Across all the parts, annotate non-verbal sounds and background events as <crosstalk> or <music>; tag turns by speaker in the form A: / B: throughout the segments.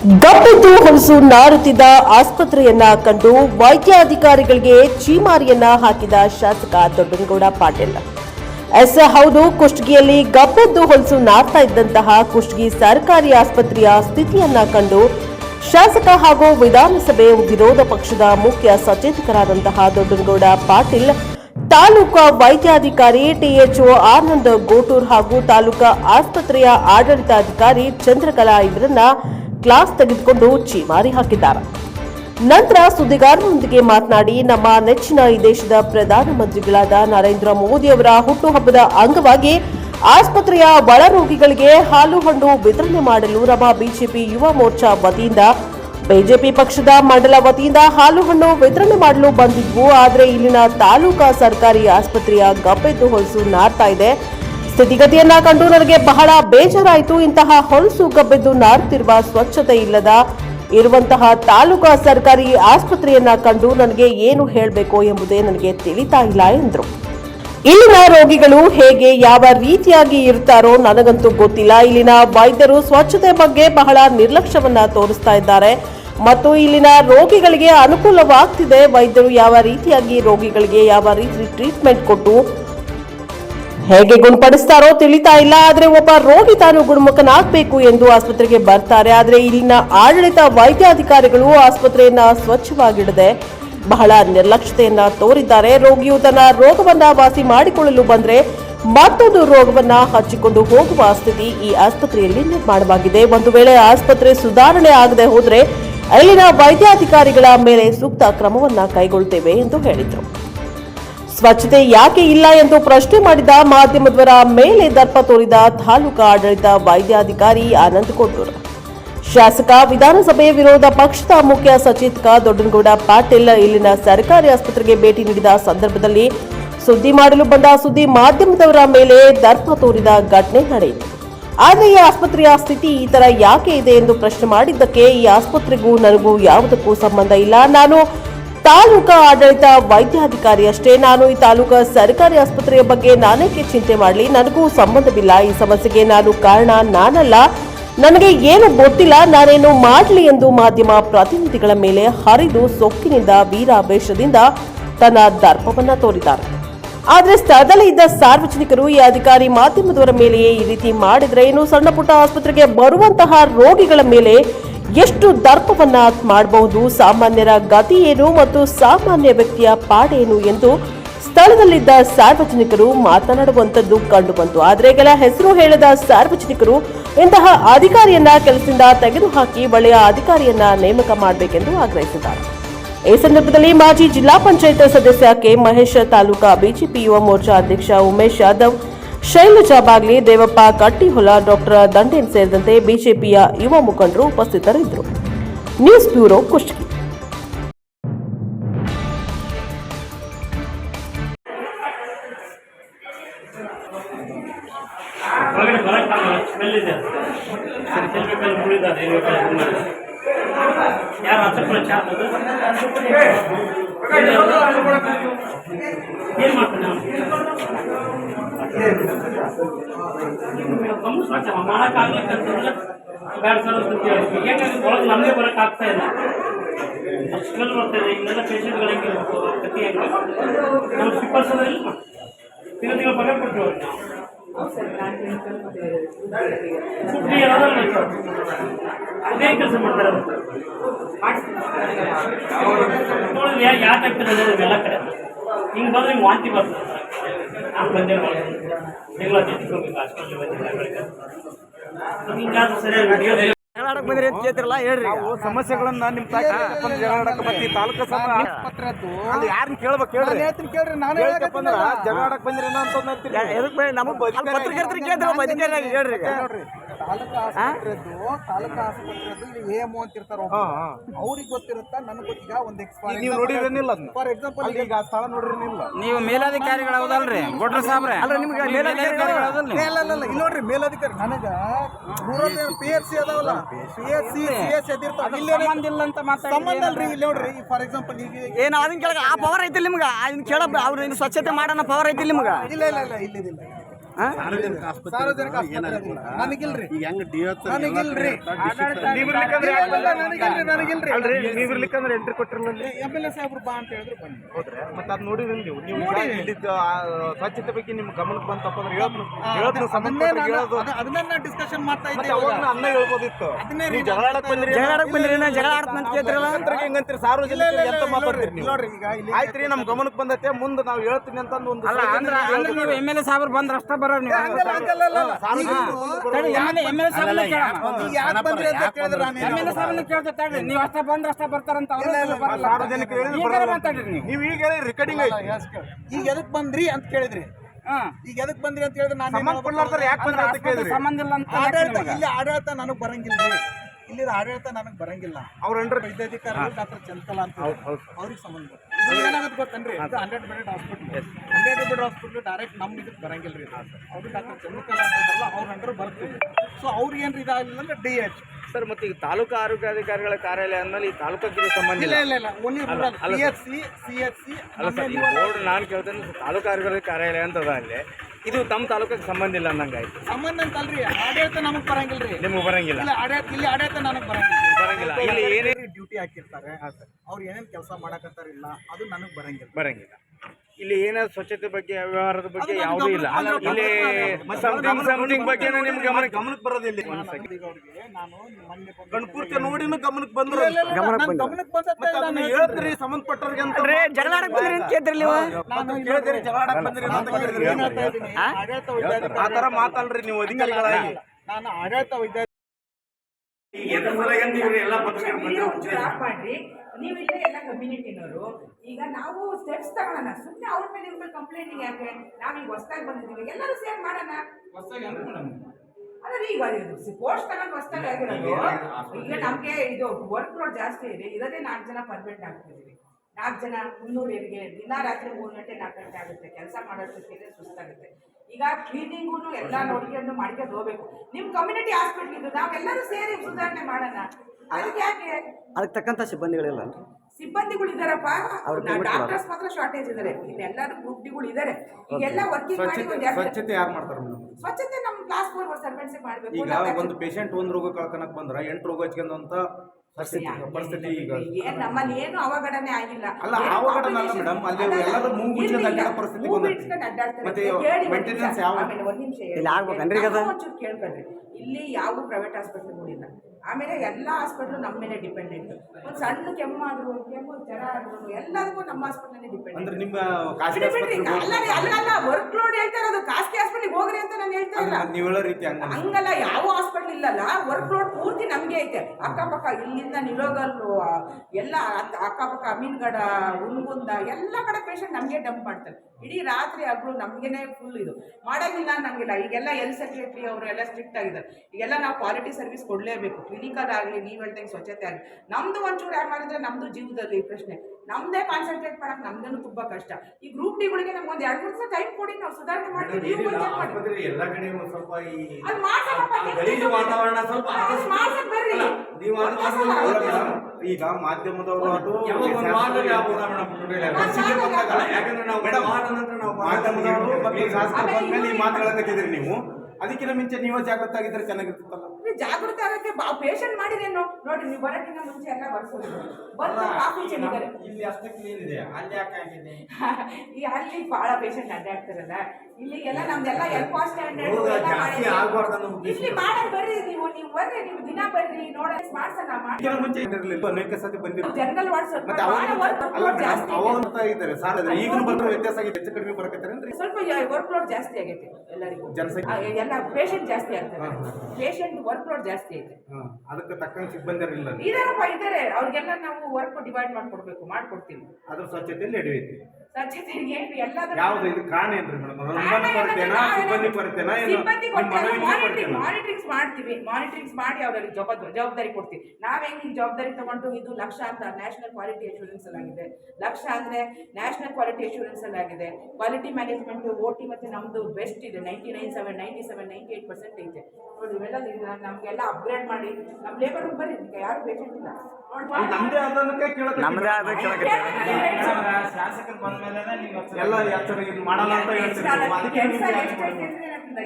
A: ಗಬ್ಬೆದ್ದು ಹೊಲಸು ನಾರುತ್ತಿದ್ದ ಆಸ್ಪತ್ರೆಯನ್ನ ಕಂಡು ವೈದ್ಯಾಧಿಕಾರಿಗಳಿಗೆ ಚೀಮಾರಿಯನ್ನ ಹಾಕಿದ ಶಾಸಕ ದೊಡ್ಡನಗೌಡ ಪಾಟೀಲ್. ಎಸ್ ಹೌದು, ಕುಷ್ಟಗಿಯಲ್ಲಿ ಗಬ್ಬೆದ್ದು ಹೊಲಸು ನಾರ್ತಾ ಇದ್ದಂತಹ ಕುಷ್ಟಗಿ ಸರ್ಕಾರಿ ಆಸ್ಪತ್ರೆಯ ಸ್ಥಿತಿಯನ್ನ ಕಂಡು ಶಾಸಕ ಹಾಗೂ ವಿಧಾನಸಭೆ ವಿರೋಧ ಪಕ್ಷದ ಮುಖ್ಯ ಸಚೇತಕರಾದಂತಹ ದೊಡ್ಡನಗೌಡ ಪಾಟೀಲ್, ತಾಲೂಕಾ ವೈದ್ಯಾಧಿಕಾರಿ ಟಿಎಚ್ಒ ಆನಂದ್ ಗೋಟೂರ್ ಹಾಗೂ ತಾಲೂಕಾ ಆಸ್ಪತ್ರೆಯ ಆಡಳಿತಾಧಿಕಾರಿ ಚಂದ್ರಕಲಾ ಇವರನ್ನ ಕ್ಲಾಸ್ ತೆಗೆದುಕೊಂಡು ಚೀಮಾರಿ ಹಾಕಿದ್ದಾರೆ. ನಂತರ ಸುದ್ದಿಗಾರರೊಂದಿಗೆ ಮಾತನಾಡಿ, ನಮ್ಮ ನೆಚ್ಚಿನ ಈ ದೇಶದ ಪ್ರಧಾನಮಂತ್ರಿಗಳಾದ ನರೇಂದ್ರ ಮೋದಿ ಅವರ ಹುಟ್ಟುಹಬ್ಬದ ಅಂಗವಾಗಿ ಆಸ್ಪತ್ರೆಯ ಬಡ ರೋಗಿಗಳಿಗೆ ಹಾಲು ಹಣ್ಣು ವಿತರಣೆ ಮಾಡಲು ನಮ್ಮ ಬಿಜೆಪಿ ಯುವ ಮೋರ್ಚಾ ವತಿಯಿಂದ, ಬಿಜೆಪಿ ಪಕ್ಷದ ಮಂಡಲ ವತಿಯಿಂದ ಹಾಲು ಹಣ್ಣು ವಿತರಣೆ ಮಾಡಲು ಬಂದಿದ್ವು. ಆದರೆ ಇಲ್ಲಿನ ತಾಲೂಕಾ ಸರ್ಕಾರಿ ಆಸ್ಪತ್ರೆಯ ಗಬ್ಬೆದ್ದು ಹೊಲಸು ನಾರ್ತಾ ಇದೆ. ಸ್ಥಿತಿಗತಿಯನ್ನ ಕಂಡು ನನಗೆ ಬಹಳ ಬೇಜಾರಾಯಿತು. ಇಂತಹ ಹೊಲಸು ಗಬ್ಬೆದ್ದು ನಾರುತ್ತಿರುವ ಸ್ವಚ್ಛತೆ ಇಲ್ಲದ ಇರುವಂತಹ ತಾಲೂಕಾ ಸರ್ಕಾರಿ ಆಸ್ಪತ್ರೆಯನ್ನ ಕಂಡು ನನಗೆ ಏನು ಹೇಳಬೇಕು ಎಂಬುದೇ ನನಗೆ ತಿಳಿತಾ ಇಲ್ಲ ಎಂದರು. ಇಲ್ಲಿನ ರೋಗಿಗಳು ಹೇಗೆ ಯಾವ ರೀತಿಯಾಗಿ ಇರ್ತಾರೋ ನನಗಂತೂ ಗೊತ್ತಿಲ್ಲ. ಇಲ್ಲಿನ ವೈದ್ಯರು ಸ್ವಚ್ಛತೆ ಬಗ್ಗೆ ಬಹಳ ನಿರ್ಲಕ್ಷ್ಯವನ್ನ ತೋರಿಸ್ತಾ ಇದ್ದಾರೆ. ಮತ್ತು ಇಲ್ಲಿನ ರೋಗಿಗಳಿಗೆ ಅನುಕೂಲವಾಗ್ತಿದೆ. ವೈದ್ಯರು ಯಾವ ರೀತಿಯಾಗಿ ರೋಗಿಗಳಿಗೆ ಯಾವ ರೀತಿ ಟ್ರೀಟ್ಮೆಂಟ್ ಕೊಟ್ಟು ಹೇಗೆ ಗುಣಪಡಿಸ್ತಾರೋ ತಿಳಿತಾ ಇಲ್ಲ, ಆದ್ರೆ ಒಬ್ಬ ರೋಗಿ ತಾನು ಗುಣಮುಖನಾಗಬೇಕು ಎಂದು ಆಸ್ಪತ್ರೆಗೆ ಬರ್ತಾರೆ. ಆದ್ರೆ ಇಲ್ಲಿನ ಆಡಳಿತ ವೈದ್ಯಾಧಿಕಾರಿಗಳು ಆಸ್ಪತ್ರೆಯನ್ನ ಸ್ವಚ್ಛವಾಗಿಡದೆ ಬಹಳ ನಿರ್ಲಕ್ಷ್ಯತೆಯನ್ನ ತೋರಿದ್ದಾರೆ. ರೋಗಿಯು ತನ್ನ ರೋಗವನ್ನ ವಾಸಿ ಮಾಡಿಕೊಳ್ಳಲು ಬಂದ್ರೆ ಮತ್ತೊಂದು ರೋಗವನ್ನ ಹಚ್ಚಿಕೊಂಡು ಹೋಗುವ ಸ್ಥಿತಿ ಈ ಆಸ್ಪತ್ರೆಯಲ್ಲಿ ನಿರ್ಮಾಣವಾಗಿದೆ. ಒಂದು ವೇಳೆ ಆಸ್ಪತ್ರೆ ಸುಧಾರಣೆ ಆಗದೆ ಹೋದ್ರೆ ಅಲ್ಲಿನ ವೈದ್ಯಾಧಿಕಾರಿಗಳ ಮೇಲೆ ಸೂಕ್ತ ಕ್ರಮವನ್ನ ಕೈಗೊಳ್ಳುತ್ತೇವೆ ಎಂದು ಹೇಳಿದರು. ಸ್ವಚ್ಛತೆ ಯಾಕೆ ಇಲ್ಲ ಎಂದು ಪ್ರಶ್ನೆ ಮಾಡಿದ ಮಾಧ್ಯಮದವರ ಮೇಲೆ ದರ್ಪ ತೋರಿದ ತಾಲೂಕು ಆಡಳಿತ ವೈದ್ಯಾಧಿಕಾರಿ ಆನಂದ್ ಕೊಟ್ಟೂರು. ಶಾಸಕ, ವಿಧಾನಸಭೆ ವಿರೋಧ ಪಕ್ಷದ ಮುಖ್ಯ ಸಚೇತಕ ದೊಡ್ಡನಗೌಡ ಪಾಟೀಲ್ ಇಲ್ಲಿನ ಸರ್ಕಾರಿ ಆಸ್ಪತ್ರೆಗೆ ಭೇಟಿ ನೀಡಿದ ಸಂದರ್ಭದಲ್ಲಿ ಸುದ್ದಿ ಮಾಡಲು ಬಂದ ಸುದ್ದಿ ಮಾಧ್ಯಮದವರ ಮೇಲೆ ದರ್ಪ ತೋರಿದ ಘಟನೆ ನಡೆಯಿತು. ಆದರೆ ಈ ಆಸ್ಪತ್ರೆಯ ಸ್ಥಿತಿ ಈ ತರ ಯಾಕೆ ಇದೆ ಎಂದು ಪ್ರಶ್ನೆ ಮಾಡಿದ್ದಕ್ಕೆ ಈ ಆಸ್ಪತ್ರೆಗೂ ನನಗೂ ಯಾವುದಕ್ಕೂ ಸಂಬಂಧ ಇಲ್ಲ. ನಾನು ತಾಲೂಕಾ ಆಡಳಿತ ವೈದ್ಯಾಧಿಕಾರಿ ಅಷ್ಟೇ. ನಾನು ಈ ತಾಲೂಕಾ ಸರ್ಕಾರಿ ಆಸ್ಪತ್ರೆಯ ಬಗ್ಗೆ ನಾನೇಕೆ ಚಿಂತೆ ಮಾಡಲಿ? ನನಗೂ ಸಂಬಂಧವಿಲ್ಲ. ಈ ಸಮಸ್ಯೆಗೆ ನಾನು ಕಾರಣ ನಾನಲ್ಲ. ನನಗೆ ಏನು ಗೊತ್ತಿಲ್ಲ. ನಾನೇನು ಮಾಡಲಿ ಎಂದು ಮಾಧ್ಯಮ ಪ್ರತಿನಿಧಿಗಳ ಮೇಲೆ ಹರಿದು ಸೊಕ್ಕಿನಿಂದ ವೀರಾವೇಶದಿಂದ ತನ್ನ ದರ್ಪವನ್ನ ತೋರಿದ್ದಾರೆ. ಆದರೆ ಸ್ಥಳದಲ್ಲಿ ಇದ್ದ ಸಾರ್ವಜನಿಕರು ಈ ಅಧಿಕಾರಿ ಮಾಧ್ಯಮದವರ ಮೇಲೆಯೇ ಈ ರೀತಿ ಮಾಡಿದ್ರೆ ಇನ್ನು ಸಣ್ಣ ಪುಟ್ಟ ಆಸ್ಪತ್ರೆಗೆ ಬರುವಂತಹ ರೋಗಿಗಳ ಮೇಲೆ ಎಷ್ಟು ದರ್ಪವನ್ನ ಮಾಡಬಹುದು, ಸಾಮಾನ್ಯರ ಗತಿ ಏನು ಮತ್ತು ಸಾಮಾನ್ಯ ವ್ಯಕ್ತಿಯ ಪಾಡೇನು ಎಂದು ಸ್ಥಳದಲ್ಲಿದ್ದ ಸಾರ್ವಜನಿಕರು ಮಾತನಾಡುವಂತದ್ದು ಕಂಡುಬಂತು. ಆದರೆ ಕೆಲ ಹೆಸರು ಹೇಳದ ಸಾರ್ವಜನಿಕರು ಇಂತಹ ಅಧಿಕಾರಿಯನ್ನ ಕೆಲಸದಿಂದ ತೆಗೆದುಹಾಕಿ ಒಳ್ಳೆಯ ಅಧಿಕಾರಿಯನ್ನ ನೇಮಕ ಮಾಡಬೇಕೆಂದು ಆಗ್ರಹಿಸಿದ್ದಾರೆ. ಈ ಸಂದರ್ಭದಲ್ಲಿ ಮಾಜಿ ಜಿಲ್ಲಾ ಪಂಚಾಯತ್ ಸದಸ್ಯ ಕೆ ಮಹೇಶ್ ತಾಲೂಕಾ ಬಿಜೆಪಿ ಯುವ ಮೋರ್ಚಾ ಅಧ್ಯಕ್ಷ ಉಮೇಶ್ ಯಾದವ್ ಶೈಲಜಾ ಬಾಗ್ಲಿ ದೇವಪ್ಪ ಕಟ್ಟಿಹೊಲ ಡಾಕ್ಟರ್ ದಂಡೇನ್ ಸೇರಿದಂತೆ ಬಿಜೆಪಿಯ ಯುವ ಮುಖಂಡರು ಉಪಸ್ಥಿತರಿದ್ದರು. ನ್ಯೂಸ್ ಬ್ಯೂರೋ
B: ಇರ್ಬೇಕಲ್ಲ ಯಾರು ಹತ್ರ ಏನು ಮಾಡ್ತಾನೆ ಸ್ವಚ್ಛ ಮಾಡೋಕ್ಕಾಗ್ಲಿಕ್ಕಂತಂದ್ರೆ ಬೇಡ ಸರ್ ಅಂತ ಯಾಕಂದ್ರೆ ಒಳಗೆ ನಮಗೆ ಬರಕ್ಕೆ ಆಗ್ತಾ ಇಲ್ಲ. ಸ್ಮೆಲ್ ಬರ್ತಾ ಇದೆ. ಇನ್ನೆಲ್ಲ ಪೇಷಂಟ್ಗಳಿಗೆ ಗತಿ ಹೆಂಗೆ ನಮ್ಮ ಸ್ಲಿಪ್ಪರ್ಸ್ ಅದ ತಿಂಗಳ ತಿಂಗಳ ಪಗಾರ ಕೊಡ್ತೀವಿ ನಾವು. ಅದೇ ಕೆಲಸ ಮಾಡ್ತಾರೆ ಎಲ್ಲ ಕಡೆ ಹಿಂಗೆ ಬಂದ್ರೆ ಹಿಂಗೆ ವಾಂತಿ ಬರ್ತದೆ ನಾನು ಬಂದೆ ತಿಂಗಳ ಹೋಗ್ಬೇಕು ಹಾಸ್ಪಿಟ್ಲಿಗೆ ಬಂದಿಲ್ಲ ಬೆಳಗ್ಗೆ ಹಿಂಗಾದ್ರೆ ಸರಿಯಾಗಿ ನಡೆಯೋದೇ.
C: ಜಗಳಾಡಕ್ ಬಂದ್ರಿ ಅಂತ ಕೇಳ್ತಿರಲ್ಲ ಹೇಳ್ರಿ.
D: ನಾವು ಸಮಸ್ಯೆಗಳನ್ನ ನಿಮ್ ತಾಕ ಜಗಳಾಡಕ್ ಬತ್ತಿ ತಾಲೂಕು ಸಭಾ ಪತ್ರದ್ದು
C: ಯಾರನ್ನ ಕೇಳ್ಬೇಕು ಹೇಳ್ರಿ
D: ಹೇಳ್ತೀನಿ ಕೇಳ್ರಿ ನಾನು
C: ಅಂದ್ರ
D: ಜಗಳಾಡಕ್ ಬಂದ್ರಿ ಅಂತ
C: ಅಂತೀರಿ ಎದಕ್ ಬೇಡ ನಮಗ್ ಪತ್ರಕರ್ತರಿಗೆ ಹೇಳ್ರಿ. ಈಗ.
D: ನೋಡ್ರಿ ತಾಲೂಕು ಆಸ್ಪತ್ರೆದ್ದು ತಾಲೂಕು ಆಸ್ಪತ್ರೆದ್ದು ಇಲ್ಲಿ ಎ ಅಂತ ಇರ್ತಾರ ಅವ್ರಿಗೆ ಗೊತ್ತಿರುತ್ತಾ? ನನಗೆ ಗೊತ್ತಿಲ್ಲ ಒಂದ್ ನೀವು ನೋಡಿರೇನಿಲ್ಲ ಫಾರ್ ಎಕ್ಸಾಂಪಲ್ ಈಗ ಆ ಸ್ಥಳ ನೋಡಿರೇನಿಲ್ಲ
E: ನೀವು ಮೇಲಾಧಿಕಾರಿಗಳು ಹೌದಲ್ರಿ ಗೊಡ್ರ ಸಾಬ್ರೆ?
C: ಅಲ್ಲ ನಿಮ್ಗೆ ಮೇಲಾಧಿಕಾರಿಗಳು
E: ಹೌದಲ್ರಿ
D: ಇಲ್ಲ ಇಲ್ಲ ಇಲ್ಲ ಇಲ್ಲಿ. ನೋಡ್ರಿ ಮೇಲಾಧಿಕಾರಿ. ನನಗ ಪಿ ಎಸ್ ಸಿ ಅದಾವಲ್ಲ. ಪಿ ಸಿ ಸಿ ಎಸ್ ಎದಿರ್ತಾವ ಇಲ್ಲಿ
E: ಸಂಬಂಧ ಇಲ್ಲ ಅಂತ ಮಾತಾಡಿ
D: ಸಂಬಂಧ ಅಲ್ರಿ ಇಲ್ಲಿ ನೋಡ್ರಿ ಫಾರ್ ಎಕ್ಸಾಂಪಲ್ ಈಗ
C: ಏನ್ ಅದನ್ನ ಕೇಳಕ ಆ ಪವರ್ ಐತಿ ನಿಮ್ಗ. ಅದನ್ನ ಕೇಳ ಅವ್ರು ಸ್ವಚ್ಛತೆ ಮಾಡೋಣ ಪವರ್ ಐತಿ ನಿಮ್ಗ.
D: ಇಲ್ಲ ಇಲ್ಲ ಇಲ್ಲ ಇಲ್ಲಿದಿಲ್ಲ ಸಾರ್ವಜನಿಕ
C: ನೀವಿರ್ಲಿಕ್ಕಂದ್ರೆ ಎಂಟ್ರಿ ಕೊಟ್ಟಿರಲಿಲ್ಲ.
D: ಎಂ ಎಲ್ ಎ ಸಾಹೇಬ್ರು ಬಾ ಅಂತ ಹೇಳಿದ್ರು ಬನ್ನಿ.
C: ಮತ್ತೆ ಅದ್ ನೋಡಿದ್ರಿ ನೀವು. ನೀವು ಇಲ್ಲಿದ್ದ ಸ್ವಚ್ಛತೆ ಬಗ್ಗೆ ನಿಮ್ ಗಮನಕ್ಕೆ ಬಂತಪ್ಪ ಅಂದ್ರೆ ಹೇಳೋದು ಹೇಳೋದು
D: ಅದನ್ನೇ
C: ಸಂಬಂಧಪಟ್ಟ ಹೇಳೋದು
D: ಅದ- ನಾನು ಡಿಸ್ಕಷನ್ ಮಾಡ್ತಾ
C: ಮತ್ತೆ
D: ಇದ್ದೆ
C: ಅವಾಗ
D: ಇವಾಗ.
C: ಅನ್ನ ಹೇಳ್ಬೋದಿತ್ತು. ನೀವು ಜಗಳ ಆಡಕ್ ಬಂದ್ರಿ
E: ಜಗಳ ಆಡಕ್ ಬಂದ್ರಿ ನಾ ಜಗಳ ಆಡ್ತಂತ ಕೇಳ್ತಿರಲ್ಲ
C: ಅಂತರಿಗೆ ಹೆಂಗಂತೀರಿ
D: ಸಾರ್ವಜನಿಕ ಇಲ್ಲ,
C: ಎಂತ ಮಾತಾಡ್ತೀರಿ ನೀವು?
D: ನೋಡ್ರಿ ಈಗ
C: ಆಯ್ತ್ರಿ ನಮ್ ಗಮನಕ್ಕೆ ಬಂದೈತೆ. ಮುಂದೆ ನಾವು ಹೇಳ್ತೀನಿ ಅಂತ ಒಂದು
E: ಅಲ್ಲ ಅಂದ್ರೆ ನೀವು ಎಂ ಎಲ್ ಎ ಸಾಬ್ರು ಬಂದ್ರ ಅಷ್ಟ ಬರೋ ನೀವು.
D: ಬಂದ್ರಿ
E: ಅಷ್ಟ ಬಂದ್ರ ಅಷ್ಟ ಬರ್ತಾರಂತ ನೀವು?
C: ಈಗ ಹೇಳಿ ರೆಕಾರ್ಡಿಂಗ್
D: ಈಗ ಎದಕ್ ಬಂದ್ರಿ ಅಂತ ಕೇಳಿದ್ರಿ.
E: ಹಾ.
D: ಈಗ ಎದಕ್ ಬಂದ್ರಿ ಅಂತ ಹೇಳಿದ್ರೆ ನಾನು
C: ಯಾಕೆ ಬಂದ್ರೆ ಅಂತ ಕೇಳಿದ್ರಿ.
E: ಸಂಬಂಧ ಇಲ್ಲ ಅಂತ
D: ಆಡಳಿತ. ಇಲ್ಲಿ ಆಡಳಿತ ನನಗ್ ಬರಂಗಿಲ್ಲ ಇಲ್ಲಿ ಆಡಳಿತ ನನಗ್ ಬರಂಗಿಲ್ಲ.
C: ಅವ್ರ ಅಂದ್ರೆ
D: ವೈದ್ಯಾಧಿಕಾರಿಗಳು ಡಾಕ್ಟರ್ ಚಂತಲ ಅಂತ ಅವ್ರಿಗೆ ಸಂಬಂಧ ಏನಾಗುತ್ತೆ ಗೊತ್ತನ್ರಿ? ಇದು hundred bed hospital hundred bed hospital direct ನಮ್ಮ ಇದಕ್ಕೆ ಬರಂಗಿಲ್ಲ ರೀ ಅವ್ರು ಡಾಕ್ಟರ್ ಚಂದ್ರಕಲಾ ಅಂತ ಅವ್ರ ಅಂಡರ್ ಬರ್ತೀವಿ ಸೊ ಅವ್ರಿಗೆ ಏನ್ರಿ ಇದಾಗಲಿಲ್ಲ ಅಂದ್ರೆ ಡಿ ಎಚ್
C: ಸರ್ ಮತ್ತೆ ಈಗ ತಾಲೂಕು ಆರೋಗ್ಯಾಧಿಕಾರಿಗಳ ಕಾರ್ಯಾಲಯ ಅಂದ್ಮೇಲೆ ಈ ತಾಲೂಕಿಗೆ ಸಂಬಂಧ
D: ಇಲ್ಲ?
C: ಇಲ್ಲ
D: ಇಲ್ಲ ಓನ್ಲಿ
C: ಅಲ್ಲ
D: H C C H C
C: ಅಲ್ಲ ಸರ್ ಬೋರ್ಡ್ ನಾನು ಕೇಳ್ತೇನೆ ತಾಲೂಕು ಆರೋಗ್ಯ ಕಾರ್ಯಾಲಯ ಅಂತ ಅದ ಅಲ್ಲಿ. ಇದು ತಮ್ಮ ತಾಲೂಕಿಗೆ ಸಂಬಂಧ ಇಲ್ಲ ಅನ್ನಂಗೆ ಆಯ್ತು
D: ಸಂಬಂಧ ಅಂತಲ್ರಿ ಆಡಳಿತ ನಮಗ್ ಬರಂಗಿಲ್ಲ ರೀ.
C: ನಿಮಗೆ ಬರಂಗಿಲ್ಲ?
D: ಇಲ್ಲ ಆಡಳಿತ ಇಲ್ಲಿ ಆಡಳಿತ ನನಗೆ ಬರಂಗಿಲ್ಲ.
C: ಬರಂಗಿಲ್ಲ. ಇಲ್ಲಿ ಏನೇ
D: ಡ್ಯೂಟಿ ಹಾಕಿರ್ತಾರೆ. ಅವ್ರು ಏನೇನು ಕೆಲಸ ಮಾಡಕತ್ತಾರಿಲ್ಲ ಅದು ನನಗೆ ಬರಂಗಿಲ್ಲ.
C: ಬರಂಗಿಲ್ಲ. ಇಲ್ಲಿ ಏನಾದ್ರು ಸ್ವಚ್ಛತೆ ಬಗ್ಗೆ ವ್ಯವಹಾರದ ಬಗ್ಗೆ ಯಾವುದೂ ಇಲ್ಲ. ಇಲ್ಲಿ
D: ಗಮನಕ್ಕೆ
C: ಸಮಥಿಂಗ್ ಸಮಥಿಂಗ್ ಬಗ್ಗೆ ನಿಮ್ ಗಮನ ಗಮನಕ್ಕೆ ಬರೋದಿಲ್ಲ. ಗಣಪೂರ್ತಿ ನೋಡಿ ಗಮನಕ್ಕೆ ಬಂದ್ರು
D: ಗಮನಕ್ಕೆ
C: ಬಂದ್ರೆ
D: ನಾನು
C: ಅದನ್ನ
D: ಹೇಳ್ತೀನಿ.
C: ಹೇಳ್ತೀರಿ ಸಂಬಂಧಪಟ್ಟವ್ರಿಗೆ ಅಂತ
E: ಅಲ್ರಿ ಜಗಳ ಬಂದ್ರಿ ಅಂತ ಕೇಳ್ತಿರಿ ನೀವು?
C: ನಾನು ಕೇಳ್ತೀರಿ ಜಗಳ ಆಡಕ್ ಬಂದಿರಿ ಅಂತ ಕೇಳಿದ್ರಿ ಆ ತರ ಮಾತಲ್ರಿ ನೀವು ಅಧಿಕಾರಿಗಳಾಗಿ.
D: ನಾನು ಆಡಳಿತ
F: ವಿದ್ಯಾರ್ಥಿ ಮಾಡ್ರಿ. ನೀವು ಇಲ್ಲೇ ಎಲ್ಲ ಕಮ್ಯುನಿಟಿನವರು ಈಗ ನಾವು ಸ್ಟೆಪ್ಸ್ ತಗೊಳ್ಳೋಣ. ಸುಮ್ಮನೆ ಅವ್ರ ಮೇಲೆ ಇವ್ರ ಮೇಲೆ ಕಂಪ್ಲೇಂಟ್ ಯಾಕೆ? ನಾವೀಗ ಹೊಸ್ದಾಗಿ ಬಂದಿದ್ದೀವಿ. ಎಲ್ಲರೂ ಸೇರ್ ಮಾಡೋಣ. ಅಲ್ಲ ಈಗ ಪೋಸ್ಟ್ ತಗೊಂಡು ಹೊಸ್ದಾಗಿ ಆಗಿರೋದು. ಈಗ ನಮಗೆ ಇದು ವರ್ಕ್ ಲೋಡ್ ಜಾಸ್ತಿ ಇದೆ. ಇರೋದೇ ನಾಲ್ಕು ಜನ ಪರ್ಮನೆಂಟ್ ಆಗ್ತಿದ್ದೀವಿ. ನಾಲ್ಕು ಜನ ಮುನ್ನೂರಿಗೆ ದಿನ ರಾತ್ರಿ ಮೂರು ಗಂಟೆ ನಾಲ್ಕು ಗಂಟೆ ಆಗುತ್ತೆ. ಕೆಲಸ ಮಾಡೋಷ್ಟೊತ್ತಿಗೆ ಸುಸ್ತಾಗುತ್ತೆ. ಈಗ ಕ್ಲೀನಿಂಗು ಎಲ್ಲ ನೋಡ್ಕೊಂಡು ಮಾಡ್ಕೊಂಡು ಹೋಗ್ಬೇಕು. ನಿಮ್ಮ ಕಮ್ಯುನಿಟಿ ಹಾಸ್ಪಿಟ್ಲ್ ಇದು ನಾವೆಲ್ಲರೂ ಸೇರಿ ಸುಧಾರಣೆ ಮಾಡೋಣ. ಅದಕ್ಕೆ ಯಾಕೆ?
E: ಅದಕ್ಕೆ ತಕ್ಕಂತ ಸಿಬ್ಬಂದಿಗಳಿಲ್ಲ
F: ಸಿಬ್ಬಂದಿಗಳಿದಾರಪ್ಪ ಡಾಕ್ಟರ್ಸ್ ಮಾತ್ರ ಶಾರ್ಟೇಜ್ ಇದಾರೆ. ಇನ್ನೆಲ್ಲರೂ ಗ್ರೂಪ್ ಡಿಗಳು ಇದಾರೆ. ಈಗೆಲ್ಲ ವರ್ಕಿಂಗ್ ಮಾಡಿ ಒಂದ್
C: ಸ್ವಚ್ಛತೆ ಯಾರು ಮಾಡ್ತಾರೆ
F: ಸ್ವಚ್ಛತೆ ನಮ್ಮ ಕ್ಲಾಸ್ ಫೋರ್ ಸರ್ವೆಂಟ್ಸ್ ಮಾಡಬೇಕು.
C: ಈಗ ಒಂದು ಪೇಷಂಟ್ ಒಂದು ರೋಗ ಕಳ್ಕೊಳಕ್ ಬಂದ್ರೆ ಎಂಟು ರೋಗ ಹಚ್ಕೊಂಡಂತ ಪರಿಸ್ಥಿತಿ ಈಗ
F: ಏನ್ ನಮ್ಮಲ್ಲಿ ಏನು ಅವಘಡನೆ ಆಗಿಲ್ಲ.
C: ಅಲ್ಲ,
F: ಏನು
C: ಅವಘಡನೆ ಅಲ್ಲ
F: population-
C: ಅಲ್ಲಿ ಎಲ್ಲರೂ ಮೂಗು ಮುಚ್ಕೊಂಡು
F: ಇಲ್ಲ,
C: ಅಡ್ಡಾಡೋ ಪರಿಸ್ಥಿತಿ. ಮತ್ತೆ
F: ಕೇಳಿ ಒಂದ್
C: maintenance
F: ನಿಮಿಷ,
C: ಯಾವ-
F: ಆಮೇಲೆ ಒಂದ್ ನಿಮಿಷ ಹೇಳಿ.
E: ಇಲ್ಲಿ?
F: ಒಂಚೂರು ಕೇಳ್ಕೊಳ್ರಿ. ಯಾವ ಪ್ರೈವೇಟ್ ಹಾಸ್ಪಿಟ್ಲ್ಗಳಿಲ್ಲ ಆಮೇಲೆ ಎಲ್ಲ ಹಾಸ್ಪಿಟ್ಲು ನಮ್ಮ ಮೇಲೆ ಡಿಪೆಂಡೆಂಟ್ ಒಂದು ಸಣ್ಣ ಕೆಮ್ಮಾದ್ರು ಕೆಮ್ಮು ಜ್ವರ ಆದ್ರು ಎಲ್ಲದಕ್ಕೂ ನಮ್ಮ ಹಾಸ್ಪಿಟ್ಲೇ ಡಿಪೆಂಡೆಂಟ್
C: ಅಂದ್ರೆ ನಿಮ್ಮ ಖಾಸಗಿ ಆಸ್ಪತ್ರೆಗೆ
F: ಅಲ್ಲ ರೀ, ಅಲ್ಲ ಅಲ್ಲ ವರ್ಕ್ ಲೋಡ್ ಹೇಳ್ತಾ ಇರೋದು ಖಾಸಗಿ ಹಾಸ್ಪಿಟ್ಲಿಗೆ ಹೋಗ್ರಿ ಅಂತ ನಾನು ಹೇಳ್ತಾ ಇಲ್ಲ.
C: ನೀವು ಹೇಳೋ ರೀತಿ ಹಂಗ
F: ಹಂಗಲ್ಲ ಯಾವ ಹಾಸ್ಪಿಟ್ಲ್ ಇಲ್ಲಲ್ಲ ವರ್ಕ್ ಲೋಡ್ ಪೂರ್ತಿ ನಮಗೆ ಐತೆ. ಅಕ್ಕಪಕ್ಕ ಇಲ್ಲಿಂದ ನಿಲೋಗಲ್ಲು ಆ, ಎಲ್ಲ ಅತ್- ಅಕ್ಕಪಕ್ಕ ಅಮೀನ್ಗಡ ಉನ್ಗುಂದ ಎಲ್ಲ ಕಡೆ ಪೇಷಂಟ್ ನಮಗೆ ಡಂಪ್ ಮಾಡ್ತಾರೆ. ಇಡೀ ರಾತ್ರಿ ಹಗಲು ನಮಗೇನೆ ಫುಲ್ ಇದು. ಮಾಡೋದಿಲ್ಲ ಅನ್ನಂಗಿಲ್ಲ. ಈಗೆಲ್ಲ ಎಲ್ ಸೆಕ್ರೆಟರಿ ಅವರು ಎಲ್ಲ ಸ್ಟ್ರಿಕ್ಟ್ ಆಗಿದ್ದಾರೆ. ಈಗೆಲ್ಲ ನಾವು ಕ್ವಾಲಿಟಿ ಸರ್ವಿಸ್ ಕೊಡಲೇಬೇಕು. ಕ್ಲಿನಿಕಲ್ ಆಗಲಿ ನೀವು ಹೇಳ್ದಂಗೆ ಸ್ವಚ್ಛತೆ ಆಗಲಿ ನಮ್ಮದು ಒಂಚೂರು ಯಾರು ಮಾಡಿದ್ರೆ ನಮ್ಮದು ಜೀವದಲ್ಲಿ ಪ್ರಶ್ನೆ ನಮ್ಮದೇ ಕಾನ್ಸಂಟ್ರೇಟ್ ಮಾಡೋಕೆ ನಮ್ದೂ ತುಂಬ ಕಷ್ಟ ಈ ಗ್ರೂಪ್ ಡಿಗಳಿಗೆ ನಮ್ಗೆ ಒಂದು ಎರಡು ಮೂರು ದಿವಸ ಟೈಮ್ ಕೊಡಿ ನಾವು ಸುಧಾರಣೆ ಮಾಡ್ತೀವಿ.
C: ಎಲ್ಲ ಕಡೆ ಒಂದ್ ಸ್ವಲ್ಪ ಈ ಗಲೀಜು ವಾತಾವರಣ
F: ಬರ್ರಿ.
C: ನೀವು ಈಗ ಮಾಧ್ಯಮದವರು ಅದು
G: ಯಾಕಂದ್ರೆ ನಾವು
C: ಮೇಡಮ್,
G: ನಾವು
C: ಮಾಧ್ಯಮದವರು ಮತ್ತು ಶಾಸಕರು
F: ಆಮೇಲೆ
C: ಬಂದ್ಮೇಲೆ ಈ
F: ಇವ್ರು-
C: ಮಾತುಗಳಕತ್ತಿದ್ರಿ ನೀವು ಅದಕ್ಕಿಂತ ಮುಂಚೆ ನೀವು ಜಾಗೃತ ಆಗಿದ್ರೆ ಚೆನ್ನಾಗಿರ್ತಿತ್ತಲ್ಲ
F: ನೀವು ಜಾಗೃತ ಆಗಕ್ಕೆ ಪೇಷಂಟ್ ಮಾಡಿದೇನು ನೋಡಿ ನೀವು ಬರೋಕ್ಕಿಂತ ಮುಂಚೆ ಎಲ್ಲ ಬರ್ಸೋದು. ಬಂದು ಕಾಫಿ ಚೆಲ್ಲಿದ್ದಾರೆ
G: ಇಲ್ಲಿ ಅಷ್ಟೇ ಕ್ಲೀನ್ ಇದೆ ಅಲ್ಲಿ <laughs>
F: ಈ ಅಲ್ಲಿ ಬಹಳ ಪೇಷಂಟ್ ಅಡ್ಡಾಡ್ತಾರಲ್ಲ. ಇಲ್ಲಿ ಎಲ್ಲ ನಮ್ದೆಲ್ಲ ಕಾಸ್ಟ್ ಸ್ಟ್ಯಾಂಡರ್ಡ್. ಇಲ್ಲಿ ಮಾಡಕ್ ಬರ್ರಿ ನೀವು ನೀವು ಬರ್ರಿ ನೀವು ದಿನ ಬರ್ರಿ ನೋಡ ಮಾಡ್ಸೋಣ ಮಾಡಿ
C: ಮುಂಚೆ ಇರಲಿಲ್ಲ ಅನೇಕ ಸತಿ ಬಂದಿರೋ
F: ಜನರಲ್
C: ಅವಾಗ ಇದ್ದಾರೆ. ಸಾರ್ ಬಂದ್ರೆ ವ್ಯತ್ಯಾಸ ಆಗಿದೆ ಹೆಚ್ಚು ಕಡಿಮೆ
F: ಸ್ವಲ್ಪ ವರ್ಕ್ ಲೋಡ್ ಜಾಸ್ತಿ ಆಗೈತೆ ಎಲ್ಲರಿಗೂ.
C: ಜನಸಂಖ್ಯೆ.
F: ಎಲ್ಲ ಪೇಷಂಟ್ ಜಾಸ್ತಿ ಆಗ್ತಾರೆ. ಪೇಷಂಟ್ ವರ್ಕ್ ಲೋಡ್ ಜಾಸ್ತಿ ಐತೆ
C: ಅದಕ್ಕೆ ತಕ್ಕಂಗೆ ಸಿಬ್ಬಂದಿ ಇಲ್ಲ
F: ಇದಾರಪ್ಪ ಇದಾರೆ. ಅವ್ರಿಗೆಲ್ಲ ನಾವು ವರ್ಕ್ ಡಿವೈಡ್ ಮಾಡ್ಕೊಡ್ಬೇಕು ಮಾಡ್ಕೊಡ್ತೀವಿ.
C: ಅದ್ರ ಸ್ವಚ್ಛತೆಯಲ್ಲಿ ಎಡವೈತಿ
F: ಸ್ವಚ್ಛತೆ ಏನು ಎಲ್ಲದಕ್ಕೂ
C: ಯಾವ್ದು ಇದು ಕಾರಣ ಏನ್ರಿ ಮೇಡಮ್? ಅನುದಾನ ಕೊರತೆನಾ ಸಿಬ್ಬಂದಿ ಕೊರತೆನಾ ಏನು?
F: ಸಿಬ್ಬಂದಿ
C: ನಿಮ್ಮ ಮನವಿ
F: ಮಾನಿಟರಿಂಗ್
C: ಕೊರತೆನಾ
F: ಮಾನಿಟರಿಂಗ್ಸ್ ಮಾಡ್ತೀವಿ. ಮಾನಿಟರಿಂಗ್ಸ್ ಮಾಡಿ ಅವರಿಗೆ ಜವಾಬ್ದಾರಿ ಜವಾಬ್ದಾರಿ ಕೊಡ್ತೀವಿ. ನಾವ್ ಹೆಂಗ್ ಈ ಜವಾಬ್ದಾರಿ ತಗೊಂಡು ಇದು ಲಕ್ಷ ಅಂತ ನ್ಯಾಷನಲ್ ಕ್ವಾಲಿಟಿ ಅಶ್ಯೂರೆನ್ಸ್ ಆಗಿದೆ. ಲಕ್ಷ ಅಂದ್ರೆ ನ್ಯಾಷನಲ್ ಕ್ವಾಲಿಟಿ ಅಶ್ಯೂರೆನ್ಸ್ ಆಗಿದೆ. ಕ್ವಾಲಿಟಿ ಮ್ಯಾನೇಜ್ಮೆಂಟ್ ಓಟಿ ಮತ್ತೆ ನಮ್ದು ಬೆಸ್ಟ್ ಇದೆ. Ninety nine seven ninety seven ninety eight percent ಐತೆ. ನೋಡಿ ಇವೆಲ್ಲ ನಮ್ಗೆಲ್ಲ ಅಪ್ಗ್ರೇಡ್ ಮಾಡಿ ನಮ್ಮ ಲೇಬರ್ ಬರೀ ಬರ್ರಿ ಯಾರು ಪೇಷಂಟ್ ಇಲ್ಲ.
C: ನಮ್ದೇ
E: ನಮ್ದೇ ಆದ.
G: ಶಾಸಕರು ಬಂದ
C: ಎಲ್ಲ ಎತ್ತರ ಇದು ಮಾಡಲ್ಲ ಅಂತ ಹೇಳ್ತೀರಿ ಅದಕ್ಕೆ
F: ಕೆಲಸ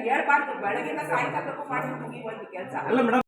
F: ಹೇಳ್ಬಾರ್ದು. ಬೆಳಗಿನ ಸಾಯಂಕಾಲಕ್ಕೂ
C: ಅಲ್ಲ ಮೇಡಮ್